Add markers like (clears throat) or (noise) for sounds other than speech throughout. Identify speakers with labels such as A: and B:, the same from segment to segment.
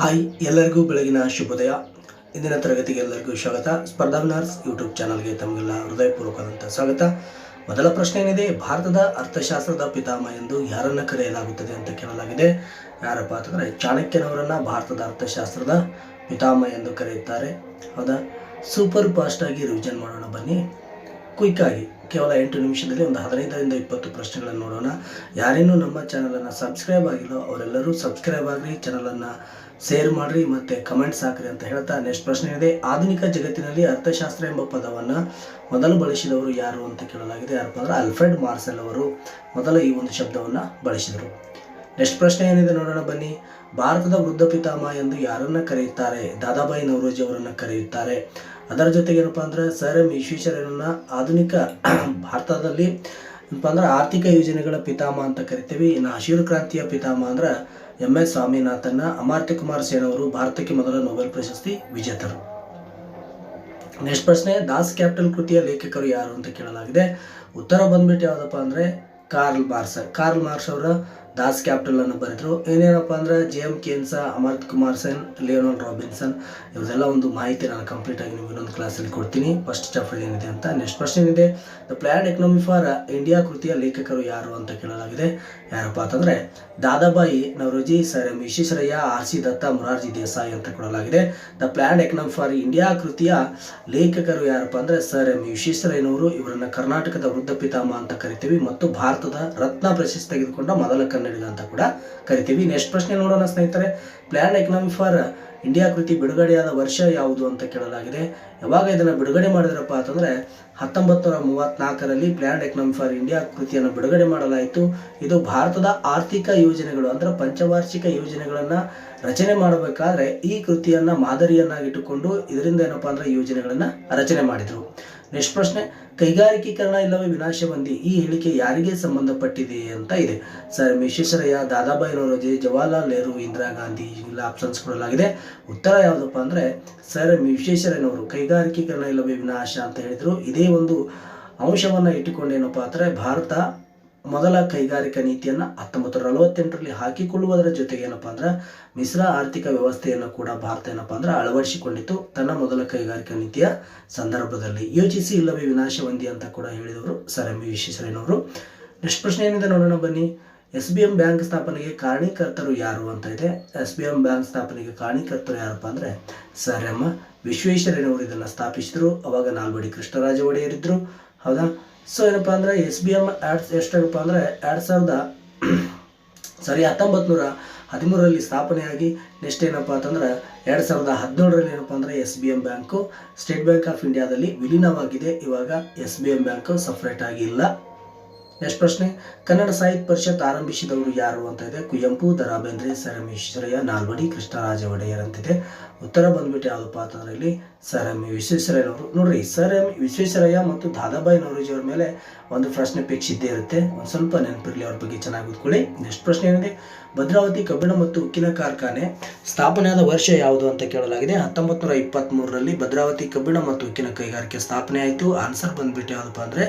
A: Hi, ಎಲ್ಲರಿಗೂ ಬೆಳಗಿನ ಶುಭೋದಯ. ಇಂದಿನ ತರಗತಿಗೆ ಎಲ್ಲರಿಗೂ ಸ್ವಾಗತ. ಸ್ಪರ್ಧಾ ವಿನರ್ಸ್ ಯೂಟ್ಯೂಬ್ ಚಾನಲ್ಗೆ ತಮಗೆಲ್ಲ ಹೃದಯಪೂರ್ವಕವಾದಂಥ ಸ್ವಾಗತ. ಮೊದಲ ಪ್ರಶ್ನೆ ಏನಿದೆ? ಭಾರತದ ಅರ್ಥಶಾಸ್ತ್ರದ ಪಿತಾಮಹ ಎಂದು ಯಾರನ್ನು ಕರೆಯಲಾಗುತ್ತದೆ ಅಂತ ಕೇಳಲಾಗಿದೆ. ಯಾರಪ್ಪ ಅಂತಂದರೆ ಚಾಣಕ್ಯನವರನ್ನು ಭಾರತದ ಅರ್ಥಶಾಸ್ತ್ರದ ಪಿತಾಮಹ ಎಂದು ಕರೆಯುತ್ತಾರೆ. ಹೌದಾ? ಸೂಪರ್ ಫಾಸ್ಟಾಗಿ ರಿವಿಷನ್ ಮಾಡೋಣ ಬನ್ನಿ. ಕ್ವಿಕ್ಕಾಗಿ ಕೇವಲ ಎಂಟು ನಿಮಿಷದಲ್ಲಿ ಒಂದು ಹದಿನೈದರಿಂದ ಇಪ್ಪತ್ತು ಪ್ರಶ್ನೆಗಳನ್ನು ನೋಡೋಣ. ಯಾರೇನೂ ನಮ್ಮ ಚಾನಲನ್ನು ಸಬ್ಸ್ಕ್ರೈಬ್ ಆಗಿಲ್ಲೋ, ಅವರೆಲ್ಲರೂ ಸಬ್ಸ್ಕ್ರೈಬ್ ಆಗಲಿ, ಚಾನಲನ್ನು ಶೇರ್ ಮಾಡಿರಿ ಮತ್ತು ಕಮೆಂಟ್ಸ್ ಹಾಕ್ರಿ ಅಂತ ಹೇಳ್ತಾ ನೆಕ್ಸ್ಟ್ ಪ್ರಶ್ನೆ ಇದೆ. ಆಧುನಿಕ ಜಗತ್ತಿನಲ್ಲಿ ಅರ್ಥಶಾಸ್ತ್ರ ಎಂಬ ಪದವನ್ನು ಮೊದಲು ಬಳಸಿದವರು ಯಾರು ಅಂತ ಕೇಳಲಾಗಿದೆ. ಯಾರಪ್ಪ ಅಂದ್ರೆ ಅಲ್ಫ್ರೆಡ್ ಮಾರ್ಸೆಲ್ ಅವರು ಮೊದಲು ಈ ಒಂದು ಶಬ್ದವನ್ನು ಬಳಸಿದರು. ನೆಕ್ಸ್ಟ್ ಪ್ರಶ್ನೆ ಏನಿದೆ ನೋಡೋಣ ಬನ್ನಿ. ಭಾರತದ ವೃದ್ಧ ಪಿತಾಮ ಎಂದು ಯಾರನ್ನ ಕರೆಯುತ್ತಾರೆ? ದಾದಾಬಾಯಿ ನವರೋಜಿ ಅವರನ್ನು ಕರೆಯುತ್ತಾರೆ. ಅದರ ಜೊತೆಗೆ ಏನಪ್ಪ ಅಂದ್ರೆ ಸರ್ ಎಂ ವಿಶ್ವೇಶ್ವರಯ್ಯನನ್ನ ಆಧುನಿಕ (clears throat) ಭಾರತದಲ್ಲಿ ಏನಪ್ಪ ಅಂದ್ರೆ ಆರ್ಥಿಕ ಯೋಜನೆಗಳ ಪಿತಾಮಹ ಅಂತ ಕರಿತೀವಿ. ಇನ್ನು ಹಸಿರು ಕ್ರಾಂತಿಯ ಪಿತಾಮಹ ಅಂದ್ರೆ ಎಂ ಎಸ್ ಸ್ವಾಮಿನಾಥನ್ನ ಅಮಾರ್ತ್ಯ ಕುಮಾರ್ ಸೇನ್ ಅವರು ಭಾರತಕ್ಕೆ ಮೊದಲ ನೊಬೆಲ್ ಪ್ರಶಸ್ತಿ ವಿಜೇತರು. ನೆಕ್ಸ್ಟ್ ಪ್ರಶ್ನೆ, ದಾಸ್ ಕ್ಯಾಪಿಟಲ್ ಕೃತಿಯ ಲೇಖಕರು ಯಾರು ಅಂತ ಕೇಳಲಾಗಿದೆ. ಉತ್ತರ ಬಂದ್ಬಿಟ್ಟು ಯಾವುದಪ್ಪ ಅಂದರೆ, ಕಾರ್ಲ್ ಮಾರ್ಸ್ ಕಾರ್ಲ್ ಮಾರ್ಕ್ಸ್ ಅವರ ದಾಸ್ ಕ್ಯಾಪಿಟಲ್ ಅನ್ನು ಬರೆದರು. ಏನೇನಪ್ಪ ಅಂದ್ರೆ J M Keynes Amartya Kumar Sen, Lionel Robinson ಇವರೆಲ್ಲ ಒಂದು ಮಾಹಿತಿ ನಾನು ಕಂಪ್ಲೀಟ್ ಆಗಿ ನಿಮ್ಗೆ ಇನ್ನೊಂದು ಕ್ಲಾಸಲ್ಲಿ ಕೊಡ್ತೀನಿ. ಫಸ್ಟ್ ಚಾಪ್ಟರ್ ಏನಿದೆ ಅಂತ ನೆಕ್ಸ್ಟ್ ಪ್ರಶ್ನೆ ಏನಿದೆ? The plan economy for India ಕೃತಿಯ ಲೇಖಕರು ಯಾರು ಅಂತ ಕೇಳಲಾಗಿದೆ. ಯಾರಪ್ಪ ಅಂತಂದ್ರೆ Dadabhai Naoroji, sir M Visvesvaraya, R C Dutt, Morarji Desai ಅಂತ ಕೊಡಲಾಗಿದೆ. The plan economy for India ಕೃತಿಯ ಲೇಖಕರು ಯಾರಪ್ಪ ಅಂದ್ರೆ, ಸರ್ ಎಂ ವಿಶ್ವೇಶ್ವರಯ್ಯನವರು. ಇವರನ್ನ ಕರ್ನಾಟಕದ ವೃದ್ಧ ಪಿತಾಮ ಅಂತ ಕರಿತೀವಿ. ಮತ್ತು ಭಾರತದ ರತ್ನ ಪ್ರಶಸ್ತಿ ತೆಗೆದುಕೊಂಡ ಮೊದಲ ಕನ್ನಡಿಗ ಅಂತ ಕೂಡ ಕರಿತೀವಿ. ನೆಕ್ಸ್ಟ್ ಪ್ರಶ್ನೆ ನೋಡೋಣ ಸ್ನೇಹಿತರೆ ಪ್ಲ್ಯಾನ್ ಎಕನಾಮಿ ಫಾರ್ ಇಂಡಿಯಾ ಕೃತಿ ಬಿಡುಗಡೆಯಾದ ವರ್ಷ ಯಾವುದು ಅಂತ ಕೇಳಲಾಗಿದೆ. ಯಾವಾಗ ಇದನ್ನು ಬಿಡುಗಡೆ ಮಾಡಿದ್ರಪ್ಪ ಅಂತಂದರೆ ಹತ್ತೊಂಬತ್ತು ನೂರ ಮೂವತ್ತ್ನಾಲ್ಕರಲ್ಲಿ ಪ್ಲ್ಯಾನ್ ಎಕನಾಮಿ ಫಾರ್ ಇಂಡಿಯಾ ಕೃತಿಯನ್ನು ಬಿಡುಗಡೆ ಮಾಡಲಾಯಿತು. ಇದು ಭಾರತದ ಆರ್ಥಿಕ ಯೋಜನೆಗಳು ಅಂದರೆ ಪಂಚವಾರ್ಷಿಕ ಯೋಜನೆಗಳನ್ನು ರಚನೆ ಮಾಡಬೇಕಾದ್ರೆ ಈ ಕೃತಿಯನ್ನು ಮಾದರಿಯನ್ನಾಗಿಟ್ಟುಕೊಂಡು ಇದರಿಂದ ಏನಪ್ಪ ಅಂದರೆ ಯೋಜನೆಗಳನ್ನು ರಚನೆ ಮಾಡಿದರು. ನೆಕ್ಸ್ಟ್ ಪ್ರಶ್ನೆ ಕೈಗಾರಿಕೀಕರಣ ಇಲ್ಲವೇ ವಿನಾಶಬಂದಿ ಈ ಹೇಳಿಕೆ ಯಾರಿಗೆ ಸಂಬಂಧಪಟ್ಟಿದೆ ಅಂತ ಇದೆ. ಸರ್ ವಿಶ್ವೇಶ್ವರಯ್ಯ ದಾದಾಬಾಯಿ ನವರೋಜಿ ಜವಾಹರ್ಲಾಲ್ ನೆಹರು, ಇಂದಿರಾ ಗಾಂಧಿ ಇವೆಲ್ಲ ಆಪ್ಷನ್ಸ್ ಕೊಡಲಾಗಿದೆ. ಉತ್ತರ ಯಾವುದಪ್ಪ ಅಂದರೆ, ಸರ್ ವಿಶ್ವೇಶ್ವರಯ್ಯನವರು ಕೈಗಾರಿಕೀಕರಣ ಇಲ್ಲವೇ ವಿನಾಶ ಅಂತ ಹೇಳಿದರು. ಇದೇ ಒಂದು ಅಂಶವನ್ನು ಇಟ್ಟುಕೊಂಡೇನಪ್ಪ ಅಂದರೆ, ಭಾರತ ಮೊದಲ ಕೈಗಾರಿಕಾ ನೀತಿಯನ್ನು ಹತ್ತೊಂಬತ್ತು ನೂರ ನಲವತ್ತೆಂಟರಲ್ಲಿ ಹಾಕಿಕೊಳ್ಳುವುದರ ಜೊತೆಗೆ ಏನಪ್ಪ ಅಂದ್ರೆ, ಮಿಶ್ರ ಆರ್ಥಿಕ ವ್ಯವಸ್ಥೆಯನ್ನು ಕೂಡ ಭಾರತ ಏನಪ್ಪ ಅಂದ್ರೆ ಅಳವಡಿಸಿಕೊಂಡಿತ್ತು. ತನ್ನ ಮೊದಲ ಕೈಗಾರಿಕಾ ನೀತಿಯ ಸಂದರ್ಭದಲ್ಲಿ. ಯೋಚಿಸಿ ಇಲ್ಲವೇ ವಿನಾಶವಂದಿ ಅಂತ ಕೂಡ ಹೇಳಿದವರು ಸರ್ ಎಂ ವಿಶ್ವೇಶ್ವರಯ್ಯನವರು. ನೆಕ್ಸ್ಟ್ ಪ್ರಶ್ನೆ ಏನಿದೆ ನೋಡೋಣ ಬನ್ನಿ. ಎಸ್ ಬಿ ಎಂ ಬ್ಯಾಂಕ್ ಸ್ಥಾಪನೆಗೆ ಕಾರಣೀಕರ್ತರು ಯಾರು ಅಂತ ಇದೆ. ಎಸ್ ಬಿ ಎಂ ಬ್ಯಾಂಕ್ ಸ್ಥಾಪನೆಗೆ ಕಾರಣೀಕರ್ತರು ಯಾರಪ್ಪ ಅಂದರೆ, ಸರ್ ಎಂ ವಿಶ್ವೇಶ್ವರಯ್ಯನವರು ಇದನ್ನು ಸ್ಥಾಪಿಸಿದರು. ಅವಾಗ ನಾಲ್ವಡಿ ಕೃಷ್ಣರಾಜ ಒಡೆಯರಿದ್ದರು ಹೌದಾ? ಸೊ ಏನಪ್ಪ ಅಂದರೆ ಎಸ್ ಬಿ ಎಂ ಆ್ಯಡ್ಸ್ ಎಷ್ಟಾಗಪ್ಪ ಅಂದರೆ ಎರಡು ಸಾವಿರದ ಸಾರಿ ಹತ್ತೊಂಬತ್ತು ನೂರ ಹದಿಮೂರರಲ್ಲಿ ಸ್ಥಾಪನೆಯಾಗಿ ನೆಕ್ಸ್ಟ್ ಏನಪ್ಪ ಅಂತಂದ್ರೆ ಎರಡು ಸಾವಿರದ ಹದಿನೇಳರಲ್ಲಿ ಏನಪ್ಪ ಅಂದರೆ S B M bank State Bank of ಇಂಡಿಯಾದಲ್ಲಿ ವಿಲೀನವಾಗಿದೆ. ಇವಾಗ S B M bank separate ಆಗಿ ಇಲ್ಲ ನೆಕ್ಸ್ಟ್ ಪ್ರಶ್ನೆ, ಕನ್ನಡ ಸಾಹಿತ್ಯ ಪರಿಷತ್ ಆರಂಭಿಸಿದವರು ಯಾರು ಅಂತ ಇದೆ. ಕುವೆಂಪು ದ ರಾ ಬೇಂದ್ರೆ ಸರ್ ಎಂ ವಿಶ್ವೇಶ್ವರಯ್ಯ ನಾಲ್ವಡಿ ಕೃಷ್ಣರಾಜ ಒಡೆಯರ್ ಅಂತಿದೆ ಉತ್ತರ ಬಂದ್ಬಿಟ್ಟು ಯಾವುದಪ್ಪ ಅಂತಂದ್ರೆ ಇಲ್ಲಿ? ಸರ್ ಎಂ ವಿಶ್ವೇಶ್ವರಯ್ಯನವರು. ನೋಡ್ರಿ ಸರ್ ಎಂ ವಿಶ್ವೇಶ್ವರಯ್ಯ ಮತ್ತು ದಾದಾಬಾಯಿ ನವರೋಜಿ ಅವರ ಮೇಲೆ ಒಂದು ಪ್ರಶ್ನೆ ಪರೀಕ್ಷೆ ಇದ್ದೇ ಇರುತ್ತೆ. ಒಂದು ಸ್ವಲ್ಪ ನೆನಪಿರಲಿ ಅವ್ರ ಬಗ್ಗೆ ಚೆನ್ನಾಗಿ ಓದ್ಕೊಳ್ಳಿ. ನೆಕ್ಸ್ಟ್ ಪ್ರಶ್ನೆ ಏನಿದೆ? ಭದ್ರಾವತಿ, ಕಬ್ಬಿಣ ಮತ್ತು ಉಕ್ಕಿನ ಕಾರ್ಖಾನೆ ಸ್ಥಾಪನೆಯಾದ ವರ್ಷ ಯಾವುದು ಅಂತ ಕೇಳಲಾಗಿದೆ. ಹತ್ತೊಂಬತ್ತು ನೂರ ಇಪ್ಪತ್ತ್ಮೂರರಲ್ಲಿ ಭದ್ರಾವತಿ, ಕಬ್ಬಿಣ ಮತ್ತು ಉಕ್ಕಿನ ಕೈಗಾರಿಕೆ ಸ್ಥಾಪನೆ ಆಯಿತು ಆನ್ಸರ್ ಬಂದ್ಬಿಟ್ಟು ಯಾವುದಪ್ಪ ಅಂದರೆ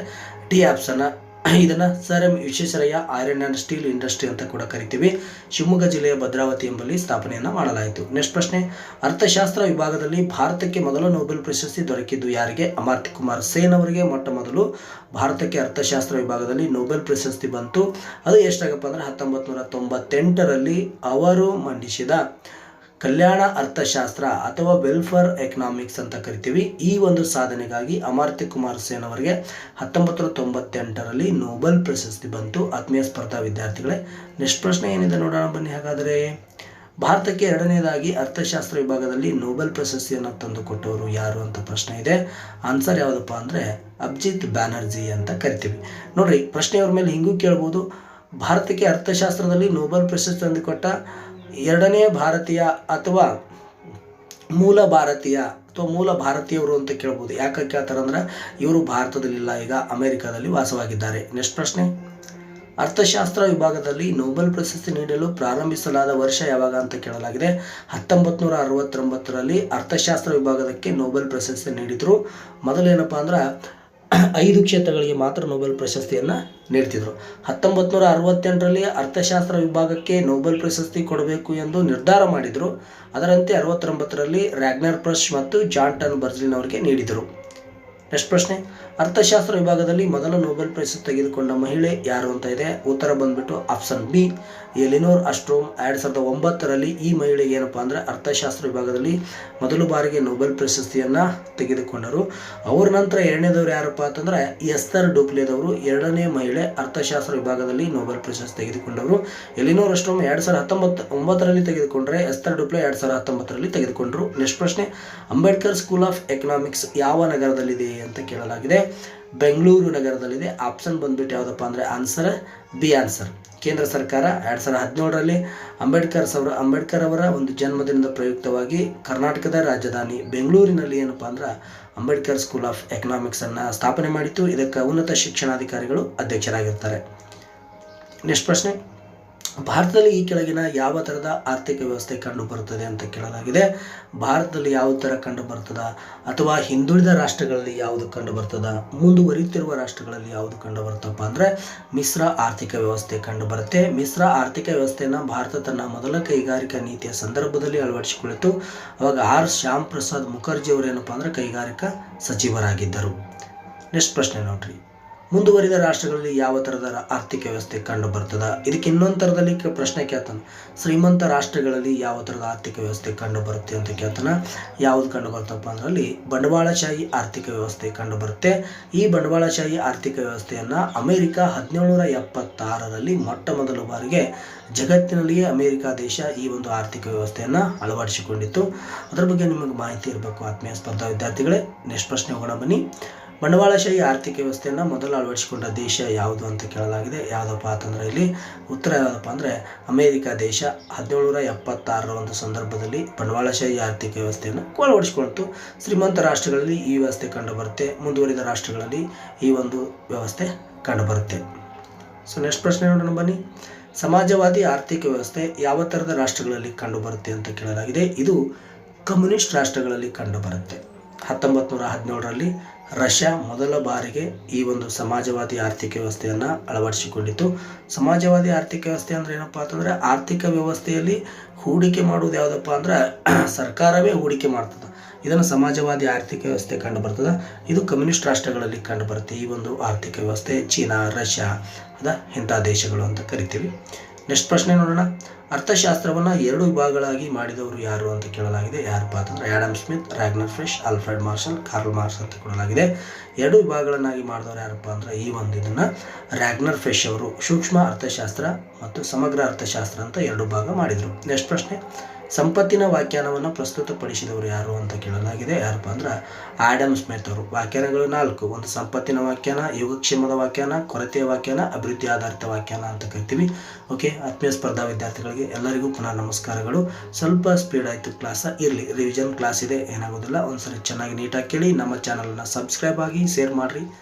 A: ಟಿ ಆಪ್ಷನ್ ಇದನ್ನು sir M Visvesvaraya, iron and steel industry ಅಂತ ಕೂಡ ಕರಿತೀವಿ. ಶಿವಮೊಗ್ಗ ಜಿಲ್ಲೆಯ ಭದ್ರಾವತಿ ಎಂಬಲ್ಲಿ ಸ್ಥಾಪನೆಯನ್ನು ಮಾಡಲಾಯಿತು. ನೆಕ್ಸ್ಟ್ ಪ್ರಶ್ನೆ, ಅರ್ಥಶಾಸ್ತ್ರ ವಿಭಾಗದಲ್ಲಿ ಭಾರತಕ್ಕೆ ಮೊದಲ ನೊಬೆಲ್ ಪ್ರಶಸ್ತಿ ದೊರಕಿದ್ದು ಯಾರಿಗೆ? ಅಮರ್ತ್ಯ ಕುಮಾರ್ ಸೇನ್ ಅವರಿಗೆ. ಮೊಟ್ಟ ಮೊದಲು ಭಾರತಕ್ಕೆ ಅರ್ಥಶಾಸ್ತ್ರ ವಿಭಾಗದಲ್ಲಿ ನೊಬೆಲ್ ಪ್ರಶಸ್ತಿ ಬಂತು. ಅದು ಎಷ್ಟಾಗಪ್ಪ ಅಂದರೆ ಹತ್ತೊಂಬತ್ತು ನೂರ ತೊಂಬತ್ತೆಂಟರಲ್ಲಿ ಅವರು ಮಂಡಿಸಿದ ಕಲ್ಯಾಣ ಅರ್ಥಶಾಸ್ತ್ರ ಅಥವಾ ವೆಲ್ಫೇರ್ ಎಕನಾಮಿಕ್ಸ್ ಅಂತ ಕರಿತೀವಿ. ಈ ಒಂದು ಸಾಧನೆಗಾಗಿ ಅಮರ್ತ್ಯ ಕುಮಾರ್ ಸೇನ್ ಅವರಿಗೆ ಹತ್ತೊಂಬತ್ತು ತೊಂಬತ್ತೆಂಟರಲ್ಲಿ ನೋಬೆಲ್ ಪ್ರಶಸ್ತಿ ಬಂತು. ಆತ್ಮೀಯ ಸ್ಪರ್ಧಾ ವಿದ್ಯಾರ್ಥಿಗಳೇ ನೆಕ್ಸ್ಟ್ ಪ್ರಶ್ನೆ ಏನಿದೆ ನೋಡೋಣ, ಬನ್ನಿ ಹಾಗಾದರೆ. ಭಾರತಕ್ಕೆ ಎರಡನೇದಾಗಿ ಅರ್ಥಶಾಸ್ತ್ರ ವಿಭಾಗದಲ್ಲಿ ನೋಬೆಲ್ ಪ್ರಶಸ್ತಿಯನ್ನು ತಂದುಕೊಟ್ಟವರು ಯಾರು ಅಂತ ಪ್ರಶ್ನೆ ಇದೆ. ಆನ್ಸರ್ ಯಾವುದಪ್ಪ ಅಂದರೆ ಅಭಿಜಿತ್ ಬ್ಯಾನರ್ಜಿ ಅಂತ ಕರಿತೀವಿ. ನೋಡ್ರಿ, ಪ್ರಶ್ನೆಯವ್ರ ಮೇಲೆ ಹಿಂಗೂ ಕೇಳ್ಬೋದು. ಭಾರತಕ್ಕೆ ಅರ್ಥಶಾಸ್ತ್ರದಲ್ಲಿ ನೋಬೆಲ್ ಪ್ರಶಸ್ತಿ ತಂದುಕೊಟ್ಟ ಎರಡನೇ ಭಾರತೀಯ ಅಥವಾ ಮೂಲ ಭಾರತೀಯ ಅಥವಾ ಮೂಲ ಭಾರತೀಯವರು ಅಂತ ಕೇಳ್ಬೋದು. ಯಾಕೆ ಕೇಳ್ತಾರೆ ಅಂದ್ರೆ ಇವರು ಭಾರತದಲ್ಲಿಲ್ಲ, ಈಗ ಅಮೆರಿಕದಲ್ಲಿ ವಾಸವಾಗಿದ್ದಾರೆ. ನೆಕ್ಸ್ಟ್ ಪ್ರಶ್ನೆ. ಅರ್ಥಶಾಸ್ತ್ರ ವಿಭಾಗದಲ್ಲಿ ನೊಬೆಲ್ ಪ್ರಶಸ್ತಿ ನೀಡಲು ಪ್ರಾರಂಭಿಸಲಾದ ವರ್ಷ ಯಾವಾಗ ಅಂತ ಕೇಳಲಾಗಿದೆ. ಹತ್ತೊಂಬತ್ತು ನೂರ ಅರವತ್ತೊಂಬತ್ತರಲ್ಲಿ ಅರ್ಥಶಾಸ್ತ್ರ ವಿಭಾಗದಕ್ಕೆ ನೊಬೆಲ್ ಪ್ರಶಸ್ತಿ ನೀಡಿದರು. ಮೊದಲೇನಪ್ಪ ಅಂದ್ರೆ ಐದು ಕ್ಷೇತ್ರಗಳಿಗೆ ಮಾತ್ರ ನೊಬೆಲ್ ಪ್ರಶಸ್ತಿಯನ್ನು ನೀಡ್ತಿದ್ರು. ಹತ್ತೊಂಬತ್ತು ನೂರ ಅರವತ್ತೆಂಟರಲ್ಲಿ ಅರ್ಥಶಾಸ್ತ್ರ ವಿಭಾಗಕ್ಕೆ ನೊಬೆಲ್ ಪ್ರಶಸ್ತಿ ಕೊಡಬೇಕು ಎಂದು ನಿರ್ಧಾರ ಮಾಡಿದರು. ಅದರಂತೆ ಅರವತ್ತೊಂಬತ್ತರಲ್ಲಿ ರ್ಯಾಗ್ನರ್ ಪ್ರಶ್ ಮತ್ತು ಜಾನ್ಟನ್ ಬರ್ಜ್ಲಿನ್ ಅವರಿಗೆ ನೀಡಿದರು. ನೆಕ್ಸ್ಟ್ ಪ್ರಶ್ನೆ. ಅರ್ಥಶಾಸ್ತ್ರ ವಿಭಾಗದಲ್ಲಿ ಮೊದಲ ನೊಬೆಲ್ ಪ್ರಶಸ್ತಿ ತೆಗೆದುಕೊಂಡ ಮಹಿಳೆ ಯಾರು ಅಂತ ಇದೆ. ಉತ್ತರ ಬಂದ್ಬಿಟ್ಟು ಆಪ್ಷನ್ ಬಿ. ಎಲಿನೋರ್ ಅಸ್ಟ್ರೋಮ್ ಎರಡು ಸಾವಿರದ ಒಂಬತ್ತರಲ್ಲಿ ಈ ಮಹಿಳೆಗೆ ಏನಪ್ಪ ಅಂದರೆ ಅರ್ಥಶಾಸ್ತ್ರ ವಿಭಾಗದಲ್ಲಿ ಮೊದಲು ಬಾರಿಗೆ ನೊಬೆಲ್ ಪ್ರಶಸ್ತಿಯನ್ನು ತೆಗೆದುಕೊಂಡರು. ಅವ್ರ ನಂತರ ಎರಡನೇದವ್ರು ಯಾರಪ್ಪ ಅಂತಂದರೆ ಎಸ್ತರ್ ಡೂಪ್ಲೇದವರು. ಎರಡನೇ ಮಹಿಳೆ ಅರ್ಥಶಾಸ್ತ್ರ ವಿಭಾಗದಲ್ಲಿ ನೊಬೆಲ್ ಪ್ರಶಸ್ತಿ ತೆಗೆದುಕೊಂಡವರು. ಎಲಿನೋರ್ ಅಸ್ಟ್ರೋಮ್ ಎರಡು ಸಾವಿರದ ಹತ್ತೊಂಬತ್ತು ಒಂಬತ್ತರಲ್ಲಿ ತೆಗೆದುಕೊಂಡ್ರೆ ಎಸ್ತರ್ ಡೂಪ್ಲೆ ಎರಡು ಸಾವಿರದ ಹತ್ತೊಂಬತ್ತರಲ್ಲಿ ತೆಗೆದುಕೊಂಡರು. ನೆಕ್ಸ್ಟ್ ಪ್ರಶ್ನೆ, ಅಂಬೇಡ್ಕರ್ ಸ್ಕೂಲ್ ಆಫ್ ಎಕನಾಮಿಕ್ಸ್ ಯಾವ ನಗರದಲ್ಲಿದೆ ಅಂತ ಕೇಳಲಾಗಿದೆ. ಬೆಂಗಳೂರು ನಗರದಲ್ಲಿದೆ. ಆಪ್ಷನ್ ಬಂದ್ಬಿಟ್ಟು ಯಾವುದಪ್ಪ ಅಂದರೆ ಆನ್ಸರ್, ಬಿ ಆನ್ಸರ್. ಕೇಂದ್ರ ಸರ್ಕಾರ ಎರಡು ಸಾವಿರದ ಹದಿನೇಳರಲ್ಲಿ ಅಂಬೇಡ್ಕರ್ ಅವರ ಅಂಬೇಡ್ಕರ್ ಅವರ ಒಂದು ಜನ್ಮದಿನದ ಪ್ರಯುಕ್ತವಾಗಿ ಕರ್ನಾಟಕದ ರಾಜಧಾನಿ ಬೆಂಗಳೂರಿನಲ್ಲಿ ಏನಪ್ಪ ಅಂದ್ರೆ ಅಂಬೇಡ್ಕರ್ ಸ್ಕೂಲ್ ಆಫ್ ಎಕನಾಮಿಕ್ಸನ್ನು ಸ್ಥಾಪನೆ ಮಾಡಿತ್ತು. ಇದಕ್ಕೆ ಉನ್ನತ ಶಿಕ್ಷಣಾಧಿಕಾರಿಗಳು ಅಧ್ಯಕ್ಷರಾಗಿರ್ತಾರೆ. ನೆಕ್ಸ್ಟ್ ಪ್ರಶ್ನೆ. ಭಾರತದಲ್ಲಿ ಈ ಕೆಳಗಿನ ಯಾವ ಥರದ ಆರ್ಥಿಕ ವ್ಯವಸ್ಥೆ ಕಂಡು ಬರುತ್ತದೆ ಅಂತ ಕೇಳಲಾಗಿದೆ. ಭಾರತದಲ್ಲಿ ಯಾವ ಥರ ಕಂಡು ಬರ್ತದ? ಅಥವಾ ಹಿಂದುಳಿದ ರಾಷ್ಟ್ರಗಳಲ್ಲಿ ಯಾವುದು ಕಂಡು ಬರ್ತದ? ಮುಂದುವರಿಯುತ್ತಿರುವ ರಾಷ್ಟ್ರಗಳಲ್ಲಿ ಯಾವುದು ಕಂಡು ಬರ್ತಪ್ಪ ಅಂದರೆ ಮಿಶ್ರ ಆರ್ಥಿಕ ವ್ಯವಸ್ಥೆ ಕಂಡು ಬರುತ್ತೆ. ಮಿಶ್ರ ಆರ್ಥಿಕ ವ್ಯವಸ್ಥೆಯನ್ನು ಭಾರತ ತನ್ನ ಮೊದಲ ಕೈಗಾರಿಕಾ ನೀತಿಯ ಸಂದರ್ಭದಲ್ಲಿ ಅಳವಡಿಸಿಕೊಳ್ಳಿತು ಅವಾಗ ಆರ್ ಶ್ಯಾಮ್ ಪ್ರಸಾದ್ ಮುಖರ್ಜಿ ಅವರೇನಪ್ಪ ಅಂದರೆ ಕೈಗಾರಿಕಾ ಸಚಿವರಾಗಿದ್ದರು. ನೆಕ್ಸ್ಟ್ ಪ್ರಶ್ನೆ ನೋಡ್ರಿ. ಮುಂದುವರಿದ ರಾಷ್ಟ್ರಗಳಲ್ಲಿ ಯಾವ ಥರದ ಆರ್ಥಿಕ ವ್ಯವಸ್ಥೆ ಕಂಡು ಬರ್ತದ ಇದಕ್ಕೆ ಇನ್ನೊಂದು ಥರದಲ್ಲಿ ಪ್ರಶ್ನೆ ಕೇಳ್ತಾನೆ. ಶ್ರೀಮಂತ ರಾಷ್ಟ್ರಗಳಲ್ಲಿ ಯಾವ ಥರದ ಆರ್ಥಿಕ ವ್ಯವಸ್ಥೆ ಕಂಡು ಬರುತ್ತೆ ಅಂತ ಕೇಳ್ತಾನೆ. ಯಾವುದು ಕಂಡು ಬರ್ತಪ್ಪ ಅಂದ್ರಲ್ಲಿ, ಬಂಡವಾಳಶಾಹಿ ಆರ್ಥಿಕ ವ್ಯವಸ್ಥೆ ಕಂಡು ಬರುತ್ತೆ ಈ ಬಂಡವಾಳಶಾಹಿ ಆರ್ಥಿಕ ವ್ಯವಸ್ಥೆಯನ್ನು ಅಮೆರಿಕ ಹದಿನೇಳುನೂರ ಎಪ್ಪತ್ತಾರರಲ್ಲಿ ಮೊಟ್ಟ ಮೊದಲ ಬಾರಿಗೆ ಜಗತ್ತಿನಲ್ಲಿಯೇ ಅಮೆರಿಕ ದೇಶ ಈ ಒಂದು ಆರ್ಥಿಕ ವ್ಯವಸ್ಥೆಯನ್ನು ಅಳವಡಿಸಿಕೊಂಡಿತ್ತು. ಅದರ ಬಗ್ಗೆ ನಿಮಗೆ ಮಾಹಿತಿ ಇರಬೇಕು ಆತ್ಮೀಯ ಸ್ಪರ್ಧಾ ವಿದ್ಯಾರ್ಥಿಗಳೇ. ನೆಕ್ಸ್ಟ್ ಪ್ರಶ್ನೆ ಹೋಗೋಣ ಬನ್ನಿ. ಬಂಡವಾಳಶಾಹಿ ಆರ್ಥಿಕ ವ್ಯವಸ್ಥೆಯನ್ನು ಮೊದಲು ಅಳವಡಿಸಿಕೊಂಡ ದೇಶ ಯಾವುದು ಅಂತ ಕೇಳಲಾಗಿದೆ. ಯಾವುದಪ್ಪ ಅಂತಂದರೆ ಇಲ್ಲಿ ಉತ್ತರ ಯಾವುದಪ್ಪ ಅಂದರೆ ಅಮೇರಿಕ ದೇಶ. ಹದಿನೇಳುನೂರ ಎಪ್ಪತ್ತಾರರ ಒಂದು ಸಂದರ್ಭದಲ್ಲಿ ಬಂಡವಾಳಶಾಹಿ ಆರ್ಥಿಕ ವ್ಯವಸ್ಥೆಯನ್ನು ಅಳವಡಿಸಿಕೊಳ್ತು. ಶ್ರೀಮಂತ ರಾಷ್ಟ್ರಗಳಲ್ಲಿ ಈ ವ್ಯವಸ್ಥೆ ಕಂಡುಬರುತ್ತೆ. ಮುಂದುವರಿದ ರಾಷ್ಟ್ರಗಳಲ್ಲಿ ಈ ಒಂದು ವ್ಯವಸ್ಥೆ ಕಂಡುಬರುತ್ತೆ. ಸೊ ನೆಕ್ಸ್ಟ್ ಪ್ರಶ್ನೆ ನೋಡೋಣ ಬನ್ನಿ. ಸಮಾಜವಾದಿ ಆರ್ಥಿಕ ವ್ಯವಸ್ಥೆ ಯಾವ ಥರದ ರಾಷ್ಟ್ರಗಳಲ್ಲಿ ಕಂಡುಬರುತ್ತೆ ಅಂತ ಕೇಳಲಾಗಿದೆ. ಇದು ಕಮ್ಯುನಿಸ್ಟ್ ರಾಷ್ಟ್ರಗಳಲ್ಲಿ ಕಂಡುಬರುತ್ತೆ. ಹತ್ತೊಂಬತ್ತು ನೂರ ಹದಿನೇಳರಲ್ಲಿ ರಷ್ಯಾ ಮೊದಲ ಬಾರಿಗೆ ಈ ಒಂದು ಸಮಾಜವಾದಿ ಆರ್ಥಿಕ ವ್ಯವಸ್ಥೆಯನ್ನು ಅಳವಡಿಸಿಕೊಂಡಿತು ಸಮಾಜವಾದಿ ಆರ್ಥಿಕ ವ್ಯವಸ್ಥೆ ಅಂದರೆ ಏನಪ್ಪ ಅಂತಂದರೆ ಆರ್ಥಿಕ ವ್ಯವಸ್ಥೆಯಲ್ಲಿ ಹೂಡಿಕೆ ಮಾಡುವುದು ಯಾವುದಪ್ಪ ಅಂದ್ರೆ (clears throat) ಸರ್ಕಾರವೇ ಹೂಡಿಕೆ ಮಾಡ್ತದೆ. ಇದನ್ನು ಸಮಾಜವಾದಿ ಆರ್ಥಿಕ ವ್ಯವಸ್ಥೆ ಕಂಡು ಬರ್ತದೆ. ಇದು ಕಮ್ಯುನಿಸ್ಟ್ ರಾಷ್ಟ್ರಗಳಲ್ಲಿ ಕಂಡು ಬರುತ್ತೆ ಈ ಒಂದು ಆರ್ಥಿಕ ವ್ಯವಸ್ಥೆ. ಚೀನಾ, ರಷ್ಯಾ, ಅದ ಇಂಥ ದೇಶಗಳು ಅಂತ ಕರಿತೀವಿ. ನೆಕ್ಸ್ಟ್ ಪ್ರಶ್ನೆ ನೋಡೋಣ. ಅರ್ಥಶಾಸ್ತ್ರವನ್ನು ಎರಡು ವಿಭಾಗಗಳಾಗಿ ಮಾಡಿದವರು ಯಾರು ಅಂತ ಕೇಳಲಾಗಿದೆ. ಯಾರಪ್ಪ ಅಂತಂದ್ರೆ Adam Smith Ragnar Frisch Alfred Marshall, Karl Marx ಅಂತ ಕೊಡಲಾಗಿದೆ. ಎರಡು ವಿಭಾಗಗಳನ್ನಾಗಿ ಮಾಡಿದವರು ಯಾರಪ್ಪ ಅಂದ್ರೆ ಈ ಒಂದು ಇದನ್ನು ರ್ಯಾಗ್ನರ್ ಫ್ರೆಶ್ ಅವರು. ಸೂಕ್ಷ್ಮ ಅರ್ಥಶಾಸ್ತ್ರ ಮತ್ತು ಸಮಗ್ರ ಅರ್ಥಶಾಸ್ತ್ರ ಅಂತ ಎರಡು ಭಾಗ ಮಾಡಿದರು. ನೆಕ್ಸ್ಟ್ ಪ್ರಶ್ನೆ. ಸಂಪತ್ತಿನ ವ್ಯಾಖ್ಯಾನವನ್ನು ಪ್ರಸ್ತುತಪಡಿಸಿದವರು ಯಾರು ಅಂತ ಕೇಳಲಾಗಿದೆ. ಯಾರಪ್ಪ ಅಂದ್ರೆ ಆಡಮ್ ಸ್ಮಿತ್ ಅವರು. ವ್ಯಾಖ್ಯಾನಗಳು ನಾಲ್ಕು. ಒಂದು ಸಂಪತ್ತಿನ ವ್ಯಾಖ್ಯಾನ, ಯೋಗಕ್ಷೇಮದ ವ್ಯಾಖ್ಯಾನ, ಕೊರತೆಯ ವ್ಯಾಖ್ಯಾನ, ಅಭಿವೃದ್ಧಿ ಆಧಾರಿತ ವ್ಯಾಖ್ಯಾನ ಅಂತ ಕರಿತೀವಿ. ಓಕೆ, ಆತ್ಮೀಯ ಸ್ಪರ್ಧಾ ವಿದ್ಯಾರ್ಥಿಗಳಿಗೆ ಎಲ್ಲರಿಗೂ ಪುನಃ ನಮಸ್ಕಾರಗಳು. ಸ್ವಲ್ಪ ಸ್ಪೀಡ್ ಆಯಿತು ಕ್ಲಾಸ ಇರಲಿ. ರಿವಿಷನ್ ಕ್ಲಾಸ್ ಇದೆ, ಏನಾಗೋದಿಲ್ಲ. ಒಂದ್ಸರಿ ಚೆನ್ನಾಗಿ ನೀಟಾಗಿ ಕೇಳಿ, ನಮ್ಮ ಚಾನಲನ್ನು ಸಬ್ಸ್ಕ್ರೈಬ್ ಆಗಿ ಶೇರ್ ಮಾಡಿರಿ.